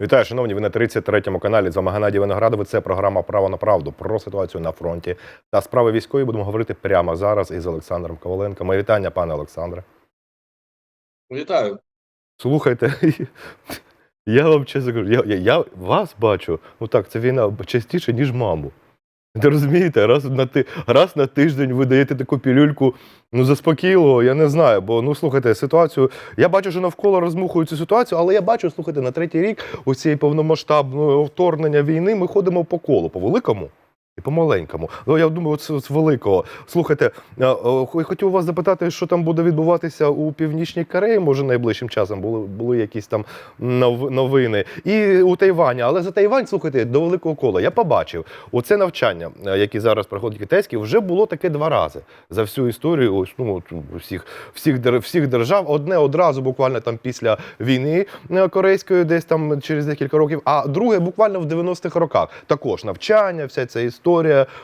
Вітаю, шановні. Ви на 33-му каналі. З вами Геннадій Виноградов. Це програма Право на правду про ситуацію на фронті та справи військової. Будемо говорити прямо зараз із Олександром Коваленко. Моє вітання, пане Олександре. Вітаю. Слухайте, я вам чесно кажу, я, я, я вас бачу. Ну так, це війна частіше, ніж маму. Розумієте, раз на ти раз на тиждень ви даєте таку пілюльку, ну заспокійливо, я не знаю. Бо ну слухайте, ситуацію. Я бачу, що навколо розмухують цю ситуацію, але я бачу, слухайте, на третій рік у цієї повномасштабного вторгнення війни ми ходимо по колу, по великому. І по маленькому. Ну, я думаю, це з великого. Слухайте, хотів вас запитати, що там буде відбуватися у Північній Кореї, може, найближчим часом були, були якісь там нов- новини. І у Тайвані. Але за Тайвань, слухайте, до великого кола. Я побачив, оце навчання, е, яке зараз проходить китайське, вже було таке два рази за всю історію ось, ну, всіх, всіх, всіх держав. Одне одразу, буквально там після війни е, корейської, десь там через декілька років, а друге буквально в 90-х роках. Також навчання, вся ця історія.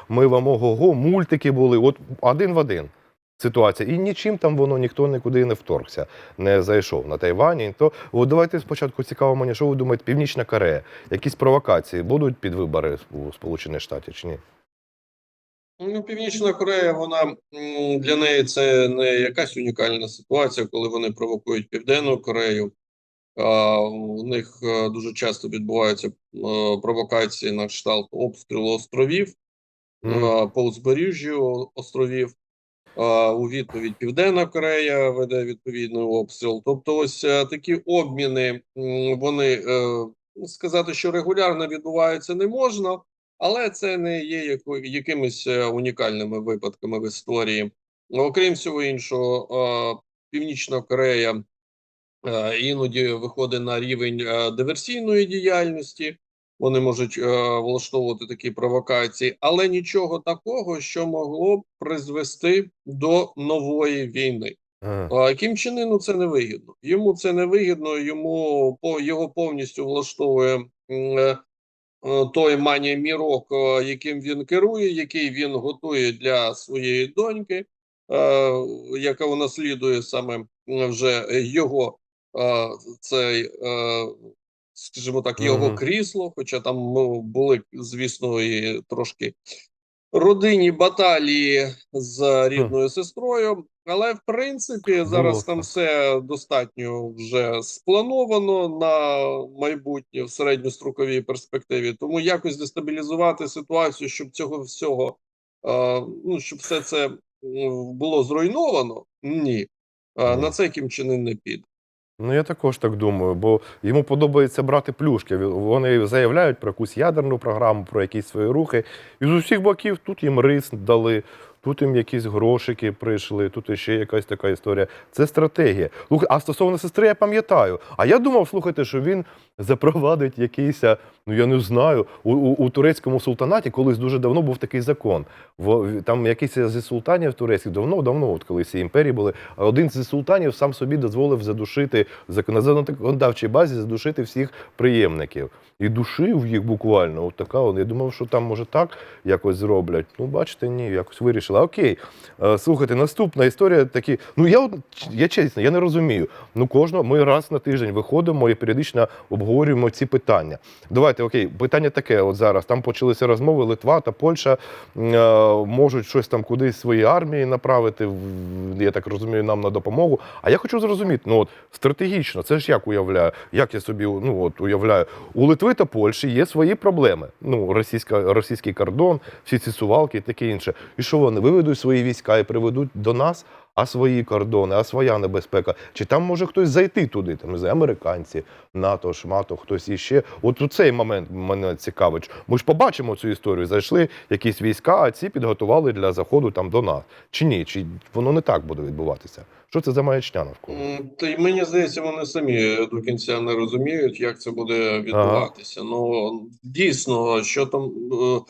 Ми вам ого-го, мультики були. От один в один. Ситуація. І нічим там воно ніхто нікуди не вторгся, не зайшов на Тайвані. То от давайте спочатку цікаво мені, що ви думаєте, Північна Корея, якісь провокації будуть під вибори у Сполучених Штатів чи ні? Ну, Північна Корея, вона для неї це не якась унікальна ситуація, коли вони провокують Південну Корею. У них е, дуже часто відбуваються е, провокації на кшталт обстрілу островів е, по узбережжю островів. У відповідь Південна Корея веде відповідний обстріл. Тобто, ось такі обміни вони сказати, що регулярно відбуваються не можна, але це не є якимись унікальними випадками в історії. Окрім всього іншого, Північна Корея іноді виходить на рівень е, диверсійної діяльності. Вони можуть е, влаштовувати такі провокації, але нічого такого, що могло б призвести до нової війни. А Кім Чен це не вигідно. Йому це не вигідно, йому по його повністю влаштовує е, е, той манія мірок, е, яким він керує, який він готує для своєї доньки, е, яка унаслідує саме вже його е, цей, е, скажімо так, його крісло, хоча там ну, були, звісно, і трошки родинні баталії з рідною сестрою. Але в принципі зараз так. там все достатньо вже сплановано на майбутнє в середньостроковій перспективі. Тому якось дестабілізувати ситуацію, щоб цього всього е, ну щоб все це було зруйновано. Ні, Е, на це Кім Чен не піде. Ну, я також так думаю, бо йому подобається брати плюшки. Вони заявляють про якусь ядерну програму, про якісь свої рухи. І з усіх боків тут їм рис дали, тут їм якісь грошики прийшли, тут ще якась така історія. Це стратегія. А стосовно сестри, я пам'ятаю. А я думав, слухайте, що він запровадить якийсь, ну я не знаю, у, у, у турецькому султанаті колись дуже давно був такий закон. В, там якийсь зі султанів турецьких давно-давно, от коли ці імперії були, один зі султанів сам собі дозволив задушити на законодавчій базі задушити всіх приємників. І душив їх буквально. От така. Я думав, що там може так якось зроблять. Ну, бачите, ні, якось вирішили. Окей. Е, Слухайте, наступна історія такі. Ну я я чесно, я не розумію. Ну кожного ми раз на тиждень виходимо і періодично обговорюємо ці питання. Давайте, окей, питання таке. От зараз там почалися розмови. Литва та Польща е, можуть щось там кудись свої армії направити. Я так розумію, нам на допомогу. А я хочу зрозуміти, ну от стратегічно, це ж як уявляю, як я собі ну от уявляю, у Литви та Польщі є свої проблеми. Ну, російська, російський кордон, всі ці сувалки і таке інше. І що вони виведуть свої війська і приведуть до нас, а свої кордони, а своя небезпека? Чи там може хтось зайти туди? Там знаю, американці, НАТО, шмато, хтось іще. От у цей момент мене цікавить. Ми ж побачимо цю історію. Зайшли якісь війська, а ці підготували для заходу там до нас. Чи ні? Чи воно не так буде відбуватися? Що це за маячня навколо? Та й мені здається, вони самі до кінця не розуміють, як це буде відбуватися. Ну дійсно, що там е,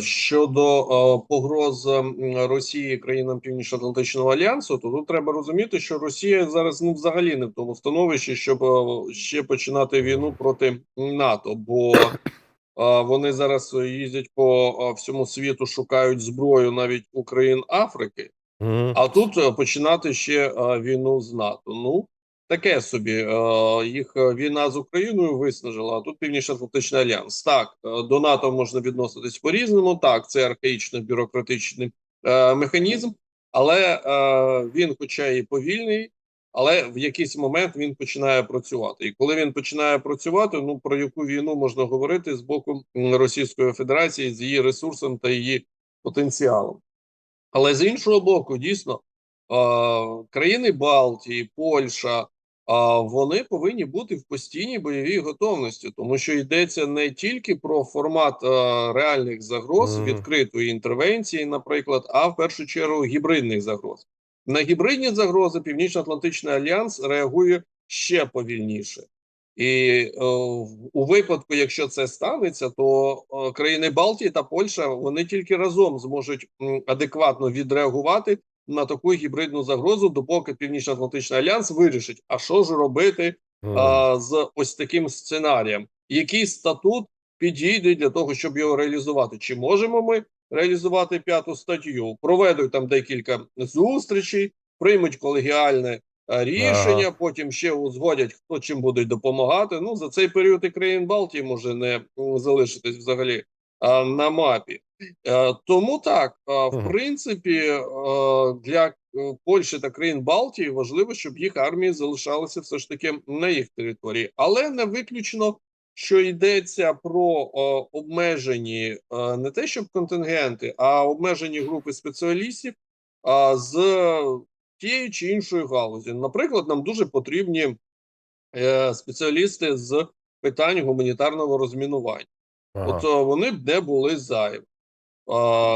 щодо е, погроз Росії країнам Північно-Атлантичного альянсу, то тут треба розуміти, що Росія зараз ну взагалі не в тому становищі, щоб е, ще починати війну проти НАТО, бо е, вони зараз їздять по е, всьому світу, шукають зброю навіть у країн Африки. А тут е, починати ще е, війну з НАТО. Ну таке собі. Е, їх е, війна з Україною виснажила, а тут Північно-Атлантичний альянс. Так, е, до НАТО можна відноситись по-різному. Так, це архаїчно бюрократичний механізм, але він, хоча і повільний, але в якийсь момент він починає працювати. І коли він починає працювати, ну про яку війну можна говорити з боку Російської Федерації з її ресурсом та її потенціалом. Але з іншого боку, дійсно, країни Балтії, Польща, вони повинні бути в постійній бойовій готовності, тому що йдеться не тільки про формат е, реальних загроз, Мгм. відкритої інтервенції, наприклад, а в першу чергу гібридних загроз. На гібридні загрози Північно-Атлантичний альянс реагує ще повільніше. І е, у випадку, якщо це станеться, то е, країни Балтії та Польща вони тільки разом зможуть м, адекватно відреагувати на таку гібридну загрозу, допоки Північно-Атлантичний альянс вирішить, а що ж робити Мгм. а, з ось таким сценарієм, який статут підійде для того, щоб його реалізувати. Чи можемо ми реалізувати п'яту статтю? Проведуть там декілька зустрічей, приймуть колегіальне е, рішення, Ага. потім ще узгодять, хто чим будуть допомагати. Ну за цей період і країн Балтії може не залишитись взагалі на мапі. Е, Тому так, в принципі, е, для е, Польщі та країн Балтії важливо, щоб їх армії залишалися все ж таки на їх території, але не виключно, що йдеться про е, обмежені е, не те, щоб контингенти, а обмежені групи спеціалістів з тієї чи іншої галузі. Наприклад, нам дуже потрібні е, спеціалісти з питань гуманітарного розмінування. Ага. От е, вони б не були зайві.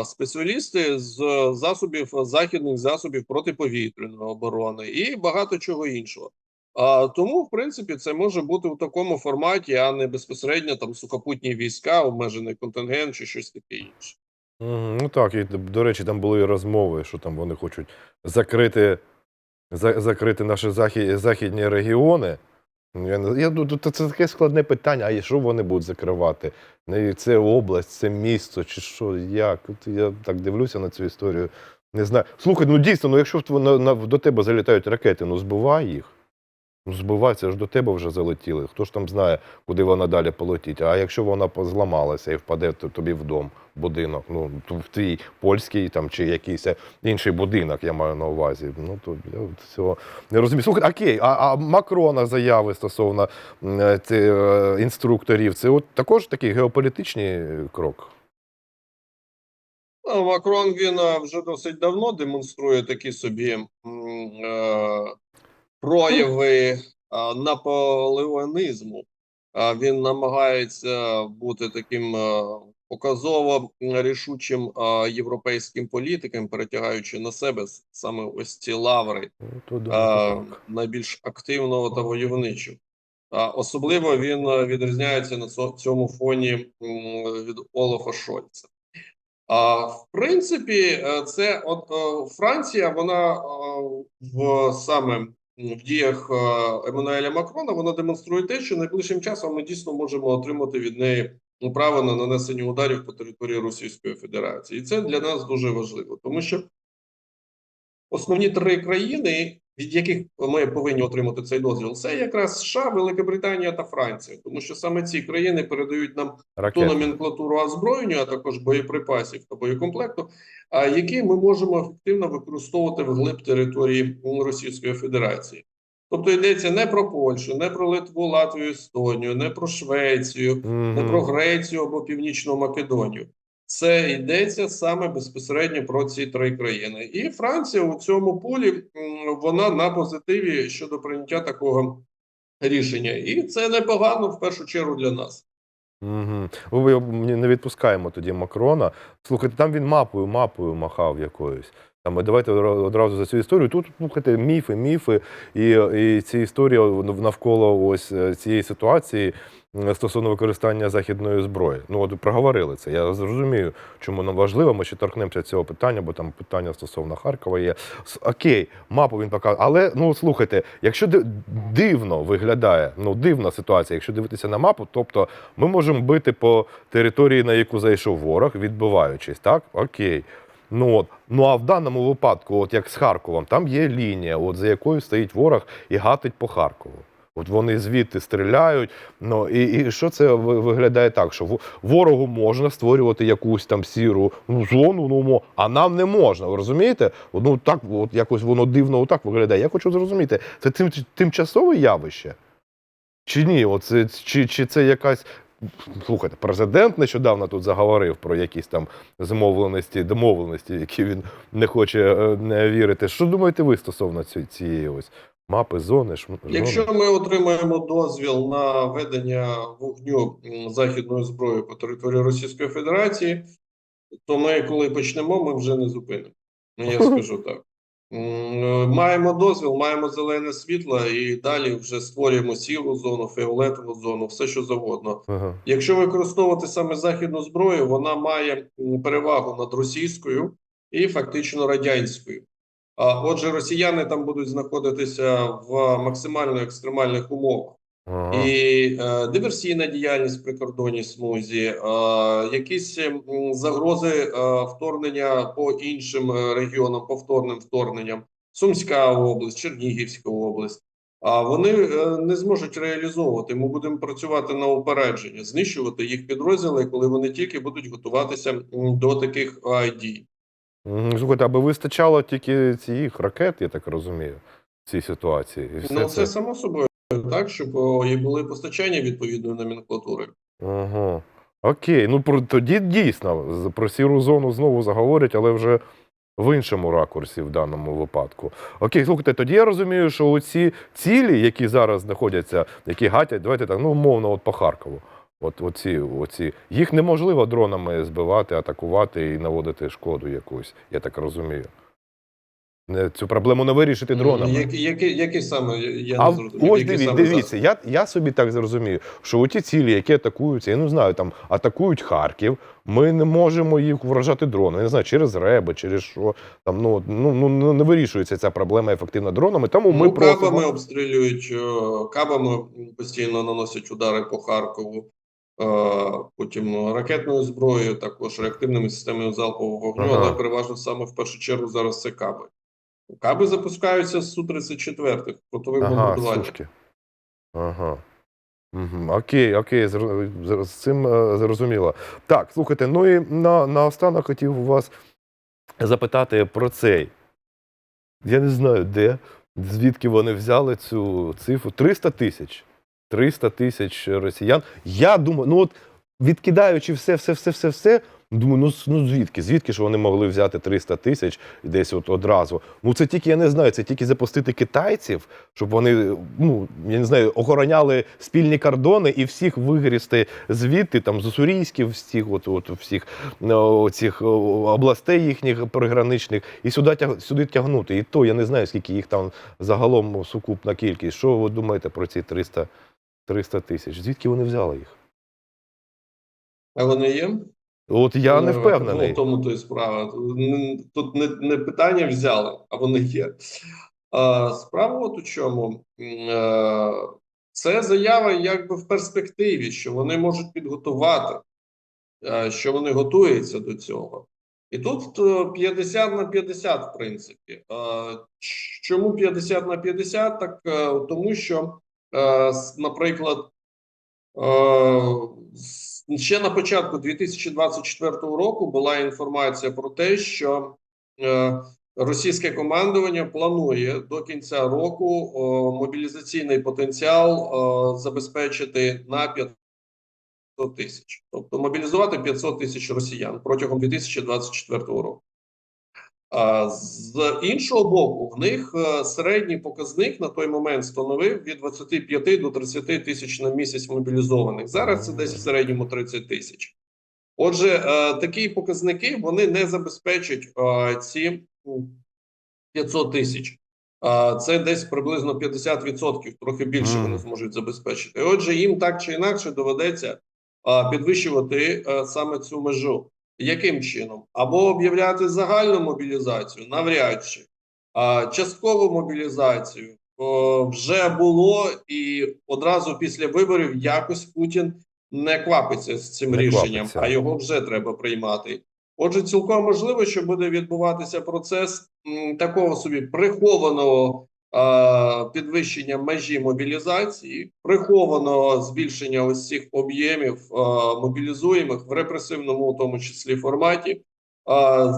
Спеціалісти з засобів західних засобів протиповітряної оборони і багато чого іншого. А, Тому, в принципі, це може бути у такому форматі, а не безпосередньо там сухопутні війська, обмежений контингент чи щось таке інше. Ну так, і до речі, там були розмови, що там вони хочуть закрити, за, закрити наші захід, західні регіони. Ну, Я, я, це таке складне питання, а що вони будуть закривати? Ну, Це область, це місто, чи що, як? Я так дивлюся на цю історію. Не знаю. Слухай, ну дійсно, ну якщо на, на, до тебе залітають ракети, ну збивай їх. Ну, збивай, це до тебе вже залетіли. Хто ж там знає, куди вона далі полетить. А якщо вона зламалася і впаде тобі в дом, будинок, ну в твій польський там чи якийсь інший будинок, я маю на увазі. Ну то я цього не розумію. Слухай, окей, а, а Макрона заяви стосовно е, ці, е, інструкторів, це от також такий геополітичний крок. Макрон він е, вже досить давно демонструє такі собі е, прояви е, наполеонізму. Він намагається бути таким е, показово рішучим е, європейським політиком, перетягаючи на себе саме ось ці лаври е, найбільш активного та войовничого. Особливо він е, відрізняється на цьому фоні від Олафа Шольца. В принципі, е, це от е, Франція, вона е, в саме в діях е, Еммануеля Макрона вона демонструє те, що найближчим часом ми дійсно можемо отримати від неї право на нанесення ударів по території Російської Федерації, і це для нас дуже важливо, тому що основні три країни, від яких ми повинні отримати цей дозвіл, це якраз США, Велика Британія та Франція, тому що саме ці країни передають нам ту номенклатуру озброєння, а також боєприпасів та боєкомплекту, а які ми можемо ефективно використовувати вглиб території Російської Федерації. Тобто йдеться не про Польщу, не про Литву, Латвію, Естонію, не про Швецію, не про Грецію або Північну Македонію. Це йдеться саме безпосередньо про ці три країни. І Франція у цьому полі вона на позитиві щодо прийняття такого рішення. І це непогано в першу чергу для нас. Угу. Ви не відпускаємо тоді Макрона. Слухайте, там він мапою, мапою махав якоюсь. Там, давайте одразу за цю історію. Тут слухайте, міфи, міфи, і, і ці історії навколо ось е, цієї ситуації стосовно використання західної зброї. Ну, от проговорили це. Я зрозумію, чому нам важливо. Ми ще торкнемося цього питання, бо там питання стосовно Харкова є. Окей, мапу він показує. Але ну слухайте, якщо дивно виглядає, ну дивна ситуація, якщо дивитися на мапу, тобто ми можемо бити по території, на яку зайшов ворог, відбиваючись, так? Окей. Ну от ну а в даному випадку, от як з Харковом, там є лінія, от за якою стоїть ворог і гатить по Харкову. От вони звідти стріляють. Ну і, і що це виглядає так, що ворогу можна створювати якусь там сіру ну, зону, ну а нам не можна. Ви розумієте? Ну так, от якось воно дивно отак виглядає. Я хочу зрозуміти, це тим, тимчасове явище? Чи ні? Оце, чи, чи це якась. Слухайте, президент нещодавно тут заговорив про якісь там змовленості, домовленості, які він не хоче е, не вірити. Що думаєте ви стосовно ці- цієї ось мапи, зони? шм- Якщо ми отримаємо дозвіл на ведення вогню м, західною зброєю по території Російської Федерації, то ми, коли почнемо, ми вже не зупинимо. Ну, Я скажу так. Е, Маємо дозвіл, маємо зелене світло, і далі вже створюємо сіру зону, фіолетову зону, все що завгодно. Ага. Якщо використовувати саме західну зброю, вона має перевагу над російською і фактично радянською. А отже, росіяни там будуть знаходитися в максимально екстремальних умовах. Ага. І е, диверсійна діяльність в прикордонній смузі, е, якісь м, загрози е, вторгнення по іншим е, регіонам, повторним вторгненням, Сумська область, Чернігівська область. А вони е, не зможуть реалізовувати. Ми будемо працювати на упередження, знищувати їх підрозділи, коли вони тільки будуть готуватися до таких е, дій. Слухайте, аби вистачало тільки цих ракет, я так розумію, в цій ситуації. І все Ну це. це само собою так, щоб і були постачання відповідної номенклатури. Ага. Окей, ну про тоді дійсно про сіру зону знову заговорять, але вже в іншому ракурсі в даному випадку. Окей, слухайте, тоді я розумію, що оці цілі, які зараз знаходяться, які гатять, давайте так, ну умовно, от по Харкову. От оці, оці, їх неможливо дронами збивати, атакувати і наводити шкоду якусь, я так розумію. Не, цю проблему не вирішити дронами. Які, які, які саме я- А не зрозумів. ось які дивіться, саме дивіться, я, я собі так зрозумію, що ті цілі, які атакуються, я не знаю, там атакують Харків, ми не можемо їх вражати дронами. Я не знаю, через реби, через що там ну, ну, ну не- не вирішується ця проблема ефективно дронами. Тому ми ну, кабами обстрілюють, е, кабами постійно наносять удари по Харкову. е, Потім ракетною зброєю, також реактивними системами залпового вогню, Ага. але переважно саме в першу чергу зараз це каби. Каби запускаються з Су-34 фронтових Ага, бомбардувальників. сушки. Ага. Угу. Окей, окей, з цим е, зрозуміло. Так, слухайте, ну і на, наостанок хотів у вас запитати про цей. Я не знаю, де, звідки вони взяли цю цифру. 300 тисяч. 300 тисяч росіян. Я думаю, ну от відкидаючи все, все, все, все, все, думаю, ну, ну звідки? Звідки ж вони могли взяти 300 тисяч десь от одразу? Ну це тільки, я не знаю, це тільки запустити китайців, щоб вони, ну, я не знаю, охороняли спільні кордони і всіх вигрізти звідти, там, з Уссурійських, всіх, от, от, всіх ну, цих областей їхніх приграничних, і сюди, тяг, сюди тягнути. І то я не знаю, скільки їх там загалом сукупна кількість. Що ви думаєте про ці 300 300 тисяч? Звідки вони взяли їх? А вони є? От я не впевнений. В тому то і справа. Тут не, не питання взяли, а вони є. А, справа от у чому. Е, Це заява якби в перспективі, що вони можуть підготувати, е, що вони готуються до цього. І тут е, 50 на 50, в принципі. Е, Чому 50 на 50? Так е, тому що, е, наприклад, Е, з- Ще на початку 2024 року була інформація про те, що е, російське командування планує до кінця року мобілізаційний потенціал забезпечити на 500 тисяч, тобто мобілізувати 500 тисяч росіян протягом 2024 року. З іншого боку, в них е, середній показник на той момент становив від 25 до 30 тисяч на місяць мобілізованих. Зараз це десь в середньому 30 тисяч. Отже, е, такі показники вони не забезпечать е, ці 500 тисяч. Це десь приблизно 50%, трохи більше вони зможуть забезпечити. Отже, їм так чи інакше доведеться підвищувати саме цю межу. Яким чином? Або об'являти загальну мобілізацію, навряд чи. А, часткову мобілізацію о, вже було, і одразу після виборів якось Путін не квапиться з цим Не рішенням, квапиться. а його вже треба приймати. Отже, цілком можливо, що буде відбуватися процес м, такого собі прихованого підвищення межі мобілізації, прихованого збільшення ось цих об'ємів а, мобілізуємих в репресивному, у тому числі форматі.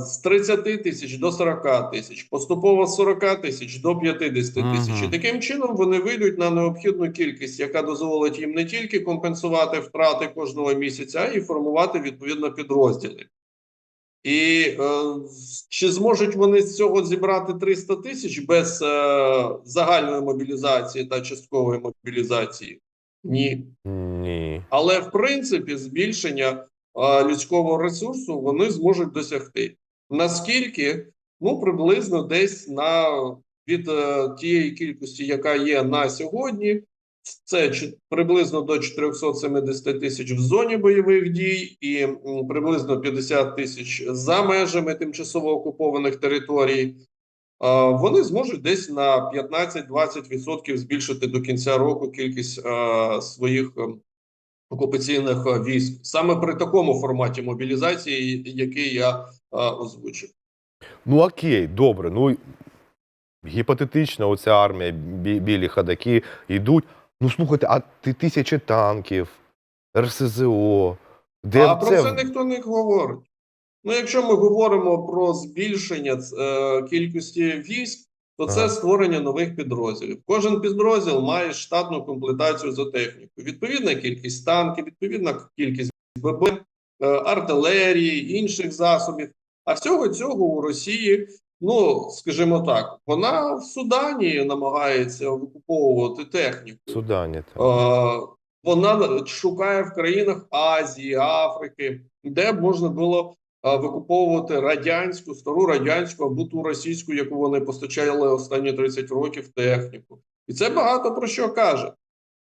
З 30 тисяч до 40 тисяч, поступово з 40 тисяч до 50 тисяч. І таким чином вони вийдуть на необхідну кількість, яка дозволить їм не тільки компенсувати втрати кожного місяця, а й формувати відповідно підрозділи. І е, чи зможуть вони з цього зібрати 300 тисяч без е, загальної мобілізації та часткової мобілізації? Ні. Ні. Але в принципі збільшення е, людського ресурсу вони зможуть досягти. Наскільки? Ну, приблизно десь на від е, тієї кількості, яка є на сьогодні, це приблизно до 470 тисяч в зоні бойових дій і приблизно 50 тисяч за межами тимчасово окупованих територій. Вони зможуть десь на 15-20% збільшити до кінця року кількість своїх окупаційних військ саме при такому форматі мобілізації, який я озвучив. Ну окей, добре. Ну гіпотетично, оця армія, бі- білі хадаки йдуть. Ну слухайте, а ти тисячі танків, РСЗО. Де а про це? це ніхто не говорить. Ну, якщо ми говоримо про збільшення е, кількості військ, то це Ага. створення нових підрозділів. Кожен підрозділ має штатну комплектацію за техніку. Відповідна кількість танків, відповідна кількість ББ, е, артилерії, інших засобів. А всього цього у Росії, ну скажімо так, вона в Судані намагається викуповувати техніку. Судані. Там. Е, Вона шукає в країнах Азії, Африки, де б можна було е, викуповувати радянську, стару радянську або ту російську, яку вони постачали останні 30 років техніку. І це багато про що каже.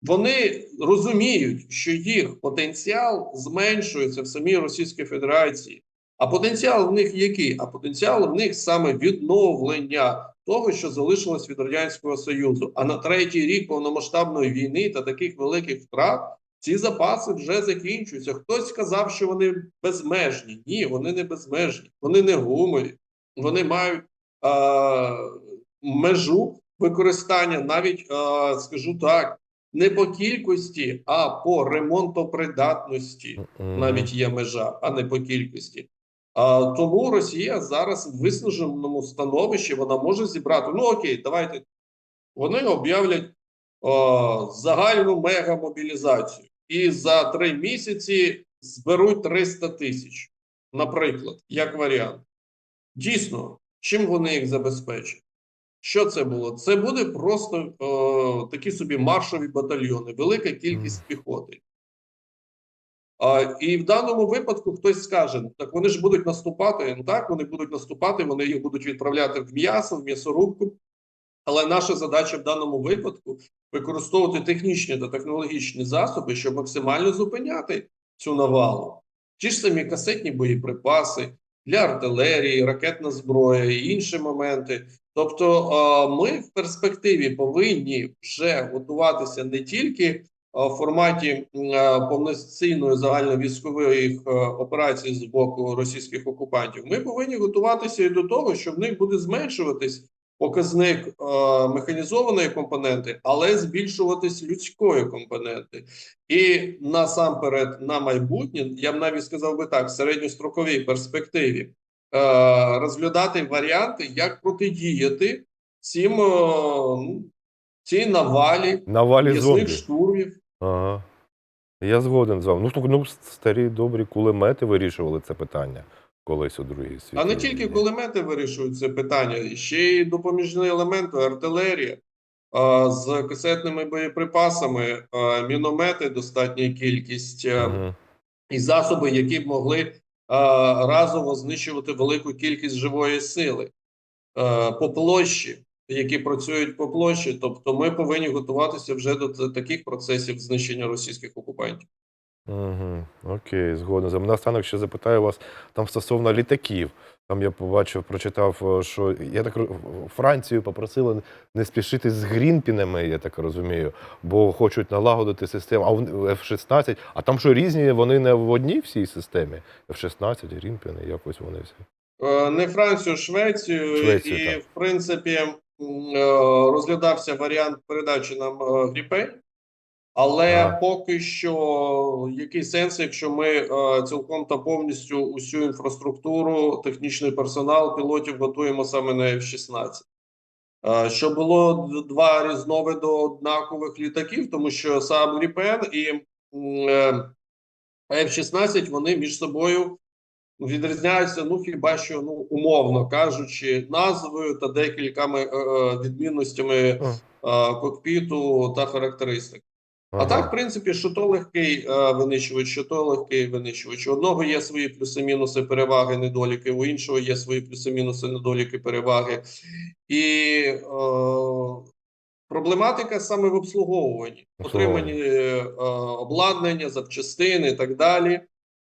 Вони розуміють, що їх потенціал зменшується в самій Російській Федерації. А потенціал в них який? А потенціал в них саме відновлення того, що залишилось від радянського союзу. А на третій рік повномасштабної війни та таких великих втрат ці запаси вже закінчуються. Хтось сказав, що вони безмежні. Ні, вони не безмежні, вони не гумові. Вони мають а, межу використання, навіть а, скажу так, не по кількості, а по ремонтопридатності навіть є межа, а не по кількості. Тому Росія зараз в виснаженому становищі вона може зібрати. Ну окей, давайте вони об'являть загальну мегамобілізацію і за три місяці зберуть 300 тисяч, наприклад, як варіант. Дійсно, чим вони їх забезпечать? Що це було? Це буде просто о, такі собі маршові батальйони, велика кількість піхоти. І в даному випадку хтось скаже: «Ну, так вони ж будуть наступати. Ну так, вони будуть наступати, вони їх будуть відправляти в м'ясо, в м'ясорубку. Але наша задача в даному випадку використовувати технічні та технологічні засоби, щоб максимально зупиняти цю навалу. Ті ж самі касетні боєприпаси для артилерії, ракетна зброя і інші моменти. Тобто, ми в перспективі повинні вже готуватися не тільки в форматі повноцінної загальновійськових е, операцій з боку російських окупантів. Ми повинні готуватися і до того, що в них буде зменшуватись показник е, механізованої компоненти, але збільшуватись людської компоненти. І насамперед на майбутнє, я б навіть сказав би так, в середньостроковій перспективі е, розглядати варіанти, як протидіяти цим е, ну, цій навалі Навалі зомбі. штурмів. Ага. Я згоден з вами. Ну, ну, старі добрі кулемети вирішували це питання колись у другій світі. А не тільки кулемети вирішують це питання, ще й допоміжні елементи, артилерія а, з касетними боєприпасами, а, міномети, достатня кількість а, Угу. і засоби, які б могли а, разово знищувати велику кількість живої сили а, по площі, які працюють по площі. Тобто, ми повинні готуватися вже до таких процесів знищення російських окупантів. Угу. Окей, згоден. За наостанок ще запитаю вас там стосовно літаків. Там я побачив, прочитав, е, що я так Францію попросили не спішити з грінпінами, я так розумію, бо хочуть налагодити систему. А в- F-16, а там що різні, вони не в одній всій системі. F-16, грінпіни, якось вони всі. Е, Не Францію, Швецію, Швецію, і, так. в принципі, розглядався варіант передачі нам е, Гріпей, але поки що який сенс, якщо ми е, цілком та повністю усю інфраструктуру, технічний персонал, пілотів готуємо саме на F-16. Е, Що було два різновиди однакових літаків, тому що сам Гріпен і м, е, F-16 вони між собою відрізняються, ну хіба що ну умовно кажучи, назвою та декількома е, е, відмінностями е, кокпіту та характеристик. А так, в принципі, що то легкий е, винищувач, що то легкий винищувач. У одного є свої плюси-мінуси, переваги, недоліки, у іншого є свої плюси-мінуси, недоліки, переваги. І е, проблематика саме в обслуговуванні, отриманні е, обладнання, запчастин і так далі.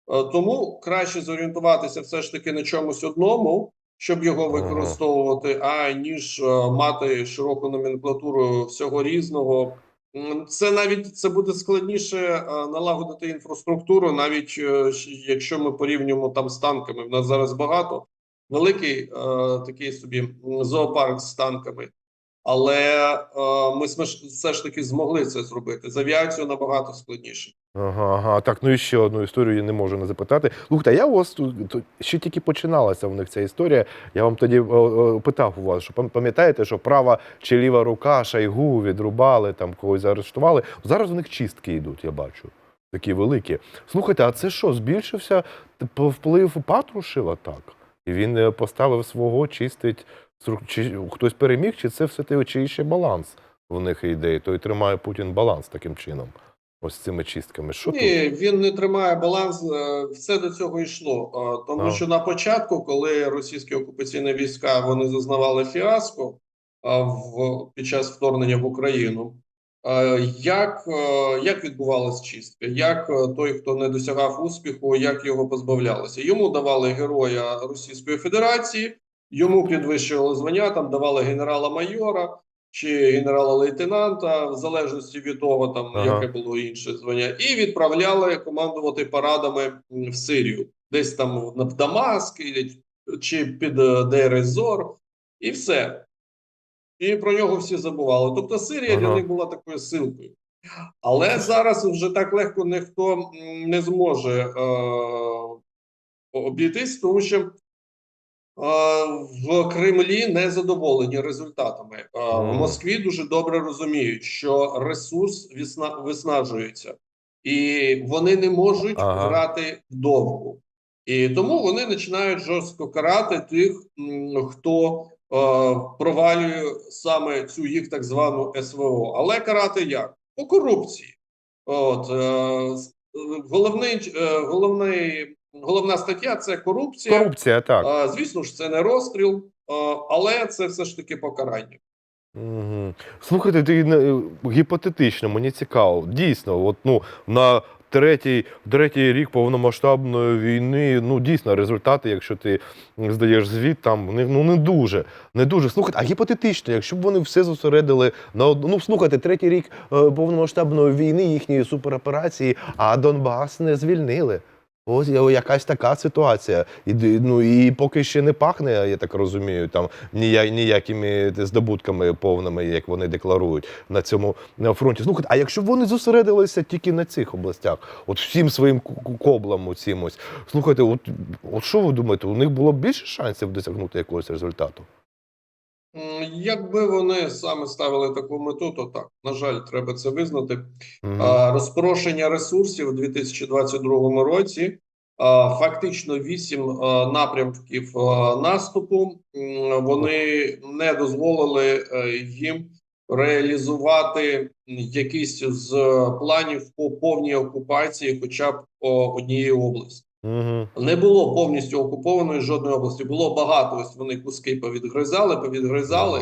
Е, Тому краще зорієнтуватися все ж таки на чомусь одному, щоб його використовувати, а ніж е, мати широку номенклатуру всього різного. Це навіть це буде складніше е, налагодити інфраструктуру, навіть якщо ми порівнюємо там з танками. В нас зараз багато великий такий собі зоопарк з танками. Але е, ми все ж таки змогли це зробити. З авіацією набагато складніше. Ага, ага. Так, ну і ще одну історію я не можу не запитати. Слухайте, я у вас тут тут ще тільки починалася в них ця історія. Я вам тоді о, о, питав у вас, що пам- пам'ятаєте, що права чи ліва рука Шайгу відрубали, там когось заарештували. Зараз у них чистки йдуть, я бачу. Такі великі. Слухайте, а це що, збільшився вплив Патрушева так? І він е, поставив свого, чистить. Чи хтось переміг, чи це все те чи ще баланс в них йде? То й тримає Путін баланс таким чином. Ось цими чистками. Що тут? Він не тримає баланс. е, Все до цього йшло. Е, Тому А. що на початку, коли російські окупаційні війська вони зазнавали фіаско а, в під час вторгнення в Україну. е, Як, е, як відбувалась чистка? Як е, той, хто не досягав успіху, як його позбавлялися? Йому давали героя Російської Федерації, йому підвищували звання, там давали генерала-майора чи генерала-лейтенанта, в залежності від того, там Ага. яке було інше звання, і відправляли командувати парадами в Сирію, десь там в Дамаск чи під е, і все. І про нього всі забували. Тобто Сирія для них була такою силкою. Але зараз вже так легко ніхто не зможе е, обійтись, тому що в Кремлі не задоволені результатами. В. Москві дуже добре розуміють, що ресурс виснажується, і вони не можуть Ага. грати вдовго. І тому вони починають жорстко карати тих, хто е, провалює саме цю їх так звану СВО. Але карати як? По корупції. От е, е, головний, е, головний, головна стаття це корупція. Корупція, так. Е, Звісно ж, це не розстріл, е, але це все ж таки покарання. Угу. Слухайте, ти не- гіпотетично, мені цікаво. Дійсно, от, ну, на третій, третій рік повномасштабної війни, ну дійсно, результати, якщо ти здаєш звіт, там вони ну, не дуже. Не дуже. Слухайте, а гіпотетично, якщо б вони все зосередили на одну. Ну, слухайте, третій рік е, повномасштабної війни, їхньої супероперації, а Донбас не звільнили. Ось якась така ситуація. І, ну, і поки ще не пахне, я так розумію, там нія- ніякими здобутками повними, як вони декларують на цьому фронті. Слухайте, а якщо б вони зосередилися тільки на цих областях, от всім своїм коблам оцім ось, слухайте, от, от що ви думаєте, у них було б більше шансів досягнути якогось результату? Якби вони саме ставили таку мету, то так, на жаль, треба це визнати. Мгм. А, Розпорошення ресурсів у 2022 році. Фактично вісім напрямків наступу. Вони не дозволили е, їм реалізувати якийсь з планів по повній окупації, хоча б однієї області. Мгм. Не було повністю окупованої жодної області. Було багато. Ось вони куски повідгризали, повідгризали.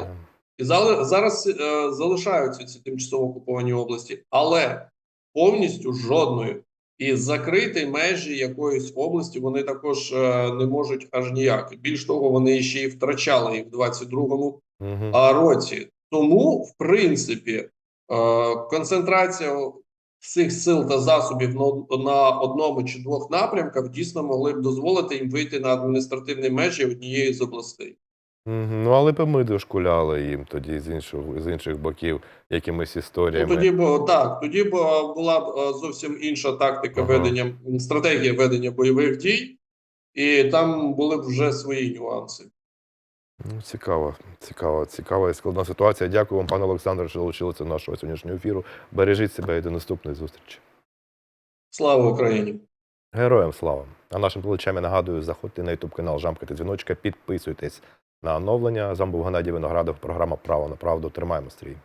І зали- зараз е, залишаються ці тимчасово окуповані області, але повністю жодної. І закрити межі якоїсь області вони також е, не можуть аж ніяк. Більш того, вони ще й втрачали їх в 22-му Угу. році. Тому, в принципі, е, концентрація всіх сил та засобів на, одному чи двох напрямках дійсно могли б дозволити їм вийти на адміністративні межі однієї з областей. Ну, але б ми дошкуляли їм тоді з іншого з інших боків якимись Ну, історіями. тоді б так, тоді б була б зовсім інша тактика Ага. ведення, стратегія ведення бойових дій, і там були б вже свої нюанси. Ну, цікаво, цікаво, цікава і складна ситуація. Дякую вам, пане Олександре, що долучилися до нашого сьогоднішнього ефіру. Бережіть себе і до наступної зустрічі. Слава Україні! Героям слава! А нашим плечами я нагадую, заходьте на YouTube канал Жамкати дзвіночка, підписуйтесь на оновлення. З вами був Геннадій Виноградов, програма Право на правду. Тримаємо стрій.